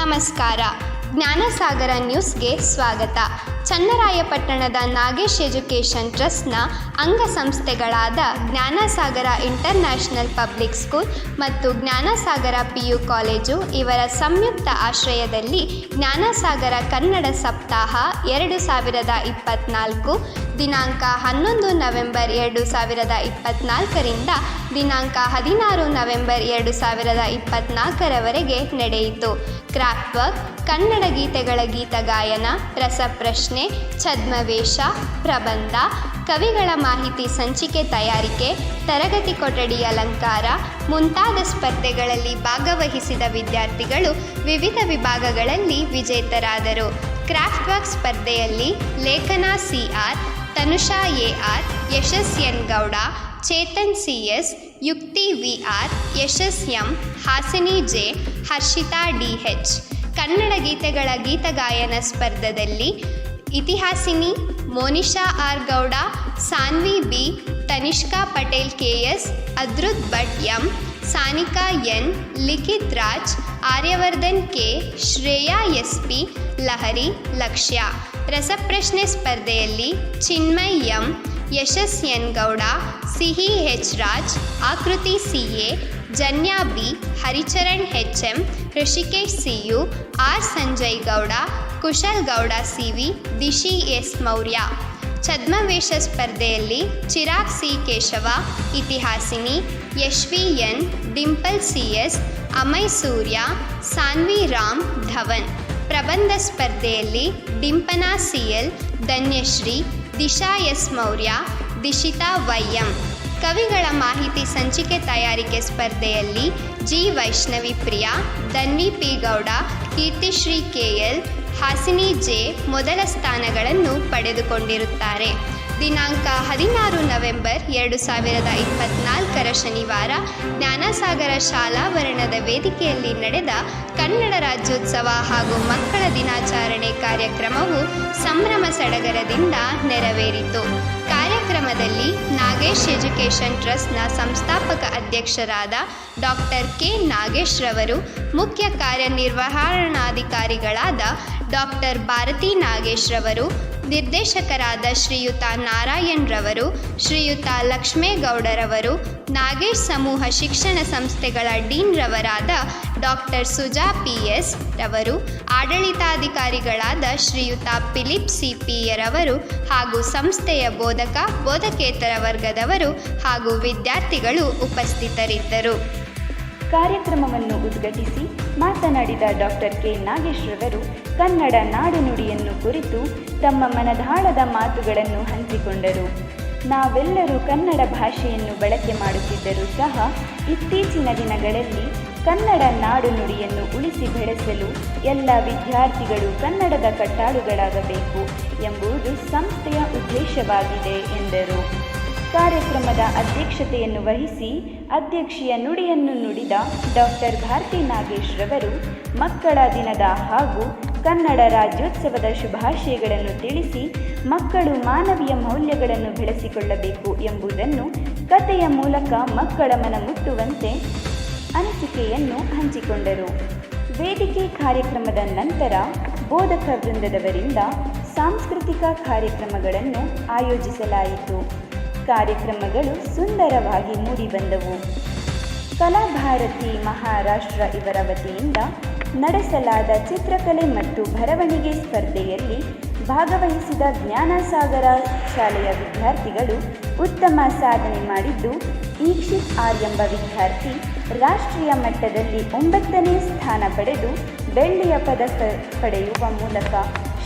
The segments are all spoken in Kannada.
ನಮಸ್ಕಾರ. ಜ್ಞಾನಸಾಗರ ನ್ಯೂಸ್ಗೆ ಸ್ವಾಗತ. ಚನ್ನರಾಯಪಟ್ಟಣದ ನಾಗೇಶ್ ಎಜುಕೇಷನ್ ಟ್ರಸ್ಟ್ನ ಅಂಗಸಂಸ್ಥೆಗಳಾದ ಜ್ಞಾನಸಾಗರ ಇಂಟರ್ನ್ಯಾಷನಲ್ ಪಬ್ಲಿಕ್ ಸ್ಕೂಲ್ ಮತ್ತು ಜ್ಞಾನಸಾಗರ ಪಿ ಯು ಕಾಲೇಜು ಇವರ ಸಂಯುಕ್ತ ಆಶ್ರಯದಲ್ಲಿ ಜ್ಞಾನಸಾಗರ ಕನ್ನಡ ಸಪ್ತಾಹ ಎರಡು ಸಾವಿರದ ಇಪ್ಪತ್ತ್ನಾಲ್ಕು ದಿನಾಂಕ ಹನ್ನೊಂದು ನವೆಂಬರ್ ಎರಡು ಸಾವಿರದ ಇಪ್ಪತ್ನಾಲ್ಕರಿಂದ ದಿನಾಂಕ ಹದಿನಾರು ನವೆಂಬರ್ ಎರಡು ಸಾವಿರದ ಇಪ್ಪತ್ನಾಲ್ಕರವರೆಗೆ ನಡೆಯಿತು. ಕ್ರಾಫ್ಟ್ ವರ್ಕ್ ಕನ್ನಡ ಗೀತೆಗಳ ಗೀತಗಾಯನ ರಸಪ್ರಶ್ನೆ, ಛದ್ಮವೇಷ, ಪ್ರಬಂಧ ಕವಿಗಳ ಮಾಹಿತಿ ಸಂಚಿಕೆ ತಯಾರಿಕೆ, ತರಗತಿ ಕೊಠಡಿ ಅಲಂಕಾರ, ಮುಂತಾದ ಸ್ಪರ್ಧೆಗಳಲ್ಲಿ ಭಾಗವಹಿಸಿದ ವಿದ್ಯಾರ್ಥಿಗಳು ವಿವಿಧ ವಿಭಾಗಗಳಲ್ಲಿ ವಿಜೇತರಾದರು. ಕ್ರಾಫ್ಟ್ ವರ್ಕ್ ಸ್ಪರ್ಧೆಯಲ್ಲಿ ಲೇಖನ C R Tanusha A R Yashas N. Gowda, Chetan C S Yukti V R Yashas M. Hasini J, Harshitha D H Kannada ಗೀತೆಗಳ ಗೀತಗಾಯನ ಸ್ಪರ್ಧದಲ್ಲಿ Itihasini Monisha R Gowda, Sanvi B, Tanishka Patel K S Adrith Bhat M, Sanika N, Likhith Raj, Aryavardhan K, Shreya S P Lahari, Lakshya. ರಸಪ್ರಶ್ನೆ ಸ್ಪರ್ಧೆಯಲ್ಲಿ Chinmay M, Yashas N Gowda, Sihi H Raj, Akruthi C A, Janya B, Haricharan H M, Rishikesh C U, R Sanjay Gowda Kushal Gowda C V Dishi S Maurya. ಛದ್ಮವೇಷ ಸ್ಪರ್ಧೆಯಲ್ಲಿ Chirag C Keshava, Itihasini Yashvi N Dimple C S, Amay Surya, Sanvi Ram Dhawan. ಪ್ರಬಂಧ ಸ್ಪರ್ಧೆಯಲ್ಲಿ Dimpana C L, Dhanyashree, Disha S Maurya, Dishitha YM ಕವಿಗಳ ಮಾಹಿತಿ ಸಂಚಿಕೆ ತಯಾರಿಕೆ ಸ್ಪರ್ಧೆಯಲ್ಲಿ G Vaishnavi Priya, Dhanvi P Gowda, Keerthishree K L Hasini J ಮೊದಲ ಸ್ಥಾನಗಳನ್ನು ಪಡೆದುಕೊಂಡಿರುತ್ತಾರೆ. ದಿನಾಂಕ ಹದಿನಾರು ನವೆಂಬರ್ ಎರಡು ಸಾವಿರದ ಇಪ್ಪತ್ನಾಲ್ಕರ ಶನಿವಾರ ಜ್ಞಾನಸಾಗರ ಶಾಲಾವರಣದ ವೇದಿಕೆಯಲ್ಲಿ ನಡೆದ ಕನ್ನಡ ರಾಜ್ಯೋತ್ಸವ ಹಾಗೂ ಮಕ್ಕಳ ದಿನಾಚರಣೆ ಕಾರ್ಯಕ್ರಮವು ಸಂಭ್ರಮ ಸಡಗರದಿಂದ ನೆರವೇರಿತು. ಕಾರ್ಯಕ್ರಮದಲ್ಲಿ ನಾಗೇಶ್ ಎಜುಕೇಷನ್ ಟ್ರಸ್ಟ್ನ ಸಂಸ್ಥಾಪಕ ಅಧ್ಯಕ್ಷರಾದ ಡಾಕ್ಟರ್ ಕೆ ನಾಗೇಶ್ ರವರು ಮುಖ್ಯ ಕಾರ್ಯನಿರ್ವಹಣಾಧಿಕಾರಿಗಳಾದ ಡಾಕ್ಟರ್ ಭಾರತಿ ನಾಗೇಶ್ ರವರು ನಿರ್ದೇಶಕರಾದ ಶ್ರೀಯುತ ನಾರಾಯಣ್ರವರು, ಶ್ರೀಯುತ ಲಕ್ಷ್ಮೇಗೌಡರವರು, ನಾಗೇಶ್ ಸಮೂಹ ಶಿಕ್ಷಣ ಸಂಸ್ಥೆಗಳ ಡೀನ್ ರವರಾದ ಡಾಕ್ಟರ್ ಸುಜಾ ಪಿ ಎಸ್ ರವರು, ಆಡಳಿತಾಧಿಕಾರಿಗಳಾದ ಶ್ರೀಯುತ ಫಿಲಿಪ್ ಸಿ. ಪಿ ಹಾಗೂ ಸಂಸ್ಥೆಯ ಬೋಧಕ, ಬೋಧಕೇತರ ವರ್ಗದವರು ಹಾಗೂ ವಿದ್ಯಾರ್ಥಿಗಳು ಉಪಸ್ಥಿತರಿದ್ದರು. ಕಾರ್ಯಕ್ರಮವನ್ನು ಉದ್ಘಾಟಿಸಿ ಮಾತನಾಡಿದ ಡಾಕ್ಟರ್ ಕೆ ನಾಗೇಶ್ರವರು ಕನ್ನಡ ನಾಡುನುಡಿಯನ್ನು ಕುರಿತು ತಮ್ಮ ಮನದಾಳದ ಮಾತುಗಳನ್ನು ಹಂಚಿಕೊಂಡರು. ನಾವೆಲ್ಲರೂ ಕನ್ನಡ ಭಾಷೆಯನ್ನು ಬಳಕೆ ಮಾಡುತ್ತಿದ್ದರೂ ಸಹ ಇತ್ತೀಚಿನ ದಿನಗಳಲ್ಲಿ ಕನ್ನಡ ನಾಡುನುಡಿಯನ್ನು ಉಳಿಸಿ ಬೆಳೆಸಲು ಎಲ್ಲ ವಿದ್ಯಾರ್ಥಿಗಳು ಕನ್ನಡದ ಕಟ್ಟಾಳುಗಳಾಗಬೇಕು ಎಂಬುದು ಸಂಸ್ಥೆಯ ಉದ್ದೇಶವಾಗಿದೆ ಎಂದರು. ಕಾರ್ಯಕ್ರಮದ ಅಧ್ಯಕ್ಷತೆಯನ್ನು ವಹಿಸಿ ಅಧ್ಯಕ್ಷೀಯ ನುಡಿಯನ್ನು ನುಡಿದ ಡಾಕ್ಟರ್ ಭಾರತಿ ನಾಗೇಶ್ ರವರು ಮಕ್ಕಳ ದಿನದ ಹಾಗೂ ಕನ್ನಡ ರಾಜ್ಯೋತ್ಸವದ ಶುಭಾಶಯಗಳನ್ನು ತಿಳಿಸಿ ಮಕ್ಕಳು ಮಾನವೀಯ ಮೌಲ್ಯಗಳನ್ನು ಬೆಳೆಸಿಕೊಳ್ಳಬೇಕು ಎಂಬುದನ್ನು ಕಥೆಯ ಮೂಲಕ ಮಕ್ಕಳ ಮನ ಮುಟ್ಟುವಂತೆ ಅನಿಸಿಕೆಯನ್ನು ಹಂಚಿಕೊಂಡರು. ವೇದಿಕೆ ಕಾರ್ಯಕ್ರಮದ ನಂತರ ಬೋಧಕ ವೃಂದದವರಿಂದ ಸಾಂಸ್ಕೃತಿಕ ಕಾರ್ಯಕ್ರಮಗಳನ್ನು ಆಯೋಜಿಸಲಾಯಿತು. ಕಾರ್ಯಕ್ರಮಗಳು ಸುಂದರವಾಗಿ ಮೂಡಿಬಂದವು. ಕಲಾಭಾರತಿ ಮಹಾರಾಷ್ಟ್ರ ಇವರ ವತಿಯಿಂದ ನಡೆಸಲಾದ ಚಿತ್ರಕಲೆ ಮತ್ತು ಬರವಣಿಗೆ ಸ್ಪರ್ಧೆಯಲ್ಲಿ ಭಾಗವಹಿಸಿದ ಜ್ಞಾನಸಾಗರ ಶಾಲೆಯ ವಿದ್ಯಾರ್ಥಿಗಳು ಉತ್ತಮ ಸಾಧನೆ ಮಾಡಿದ್ದು, ಈಕ್ಷಿತ್ ಆರ್ ಎಂಬ ವಿದ್ಯಾರ್ಥಿ ರಾಷ್ಟ್ರೀಯ ಮಟ್ಟದಲ್ಲಿ ಒಂಬತ್ತನೇ ಸ್ಥಾನ ಪಡೆದು ಬೆಳ್ಳಿಯ ಪದಕ ಪಡೆಯುವ ಮೂಲಕ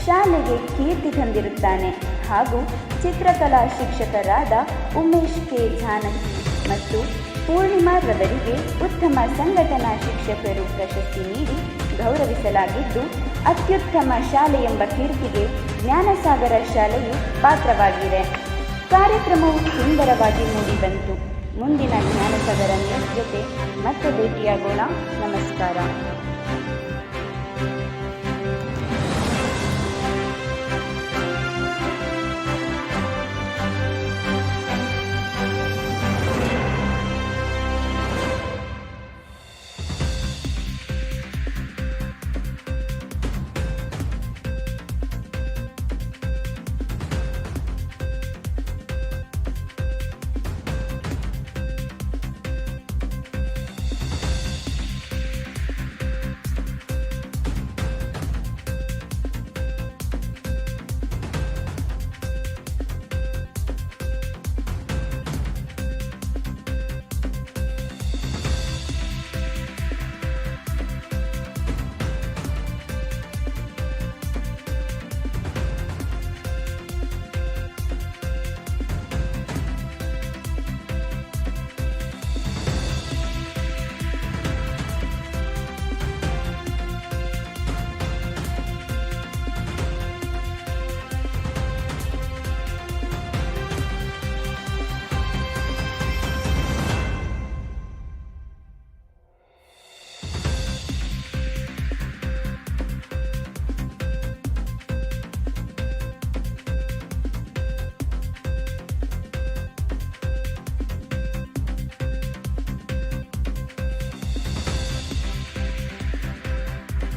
ಶಾಲೆಗೆ ಕೀರ್ತಿ ತಂದಿರುತ್ತಾನೆ. ಹಾಗೂ ಚಿತ್ರಕಲಾ ಶಿಕ್ಷಕರಾದ ಉಮೇಶ್ ಕೆ. ಜಾನಕಿ ಮತ್ತು ಪೂರ್ಣಿಮಾ ರವರಿಗೆ ಉತ್ತಮ ಸಂಘಟನಾ ಶಿಕ್ಷಕರು ಪ್ರಶಸ್ತಿ ನೀಡಿ ಗೌರವಿಸಲಾಗಿದ್ದು, ಅತ್ಯುತ್ತಮ ಶಾಲೆ ಎಂಬ ಕೀರ್ತಿಗೆ ಜ್ಞಾನಸಾಗರ ಶಾಲೆಯು ಪಾತ್ರವಾಗಿದೆ. ಕಾರ್ಯಕ್ರಮವು ಸುಂದರವಾಗಿ ಮೂಡಿಬಂತು. ಮುಂದಿನ ಜ್ಞಾನಸಾಗರ ನ್ಯೂಸ್ ಜೊತೆ ಮತ್ತೆ ಭೇಟಿಯಾಗೋಣ. ನಮಸ್ಕಾರ.